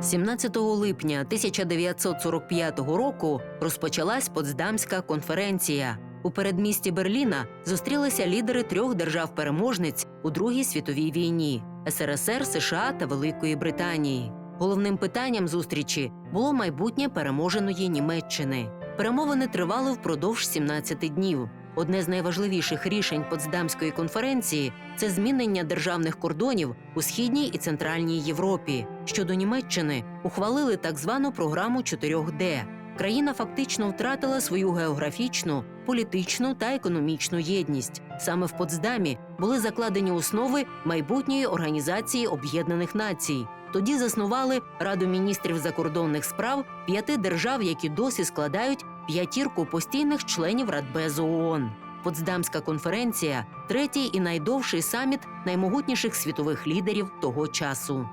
17 липня 1945 року розпочалась Потсдамська конференція. У передмісті Берліна зустрілися лідери трьох держав-переможниць у Другій світовій війні СРСР, США та Великої Британії. Головним питанням зустрічі було майбутнє переможеної Німеччини. Перемовини тривали впродовж 17 днів. Одне з найважливіших рішень Потсдамської конференції це змінення державних кордонів у східній і центральній Європі. Щодо Німеччини ухвалили так звану програму 4D. Країна фактично втратила свою географічну, політичну та економічну єдність. Саме в Потсдамі були закладені основи майбутньої організації Об'єднаних Націй. Тоді заснували Раду міністрів закордонних справ п'яти держав, які досі складають п'ятірку постійних членів Радбезу ООН. Потсдамська конференція третій і найдовший саміт наймогутніших світових лідерів того часу.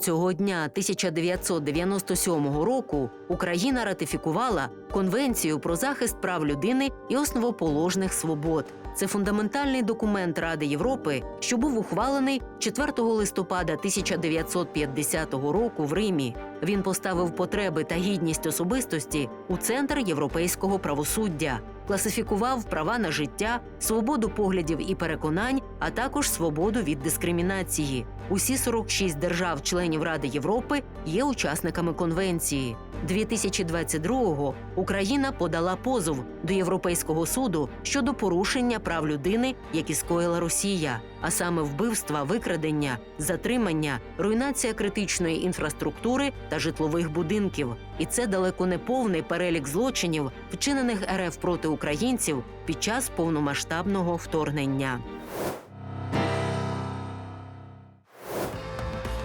Цього дня 1997 року Україна ратифікувала Конвенцію про захист прав людини і основоположних свобод. Це фундаментальний документ Ради Європи, що був ухвалений 4 листопада 1950 року в Римі. Він поставив потреби та гідність особистості у центр європейського правосуддя, класифікував права на життя, свободу поглядів і переконань, а також свободу від дискримінації. Усі 46 держав-членів Ради Європи є учасниками конвенції. 2022-го Україна подала позов до Європейського суду щодо порушення прав людини, які скоїла Росія, а саме вбивства, викрадення, затримання, руйнація критичної інфраструктури та житлових будинків. І це далеко не повний перелік злочинів, вчинених РФ проти українців під час повномасштабного вторгнення.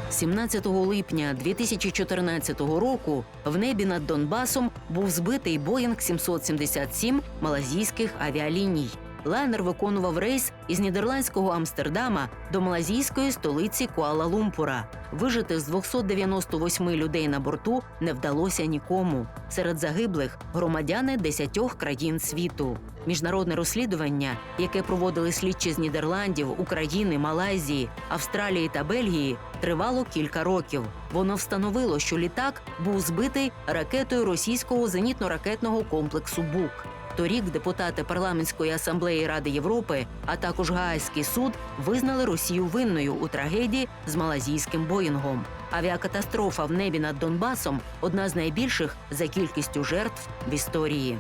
17 липня 2014 року в небі над Донбасом був збитий Боїнг 777 малазійських авіаліній. Лайнер виконував рейс із нідерландського Амстердама до малазійської столиці Куала-Лумпура. Вижити з 298 людей на борту не вдалося нікому. Серед загиблих громадяни 10 країн світу. Міжнародне розслідування, яке проводили слідчі з Нідерландів, України, Малайзії, Австралії та Бельгії, тривало кілька років. Воно встановило, що літак був збитий ракетою російського зенітно-ракетного комплексу БУК. Торік депутати парламентської асамблеї Ради Європи, а також Гаазький суд визнали Росію винною у трагедії з малазійським Боїнгом. Авіакатастрофа в небі над Донбасом одна з найбільших за кількістю жертв в історії.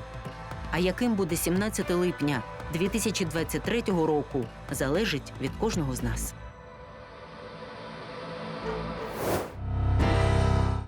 А яким буде 17 липня 2023 року, залежить від кожного з нас.